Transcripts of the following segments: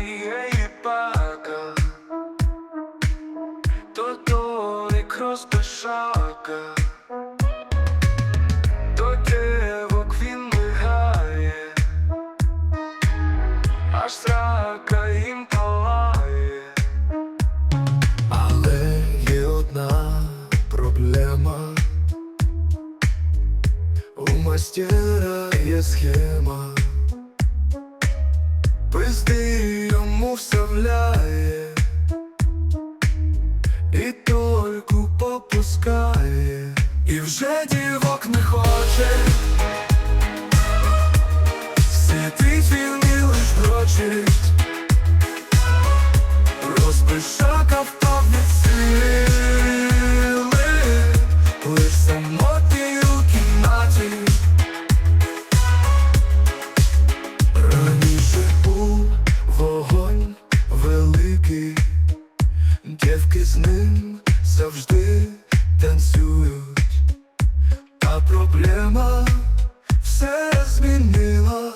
її пака, то толик розпишака, до дівок він мигає, аж срака їм палає. Але є одна проблема. У схема. Пизди йому вставляє і тольку попускає, і вже дівок не хоче. сидить фільмі з ним завжди танцюють, та проблема все змінила.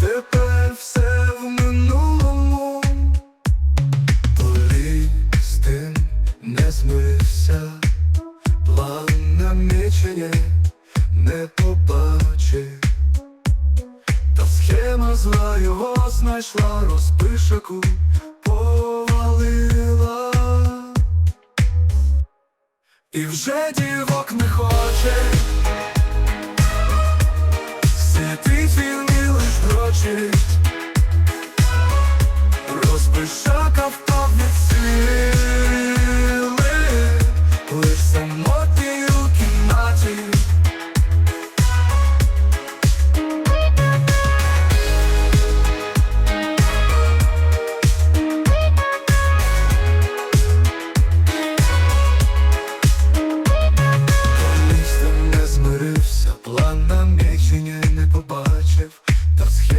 Тепер все в минулому, Полі з тим не змирився, план намічення не побачив, та схема зла його знайшла, розпишаку і вже дівок не хоче.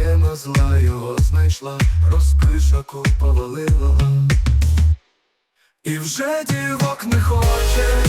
Схема зла його знайшла, розпишаку повалила. І вже дівок не хоче,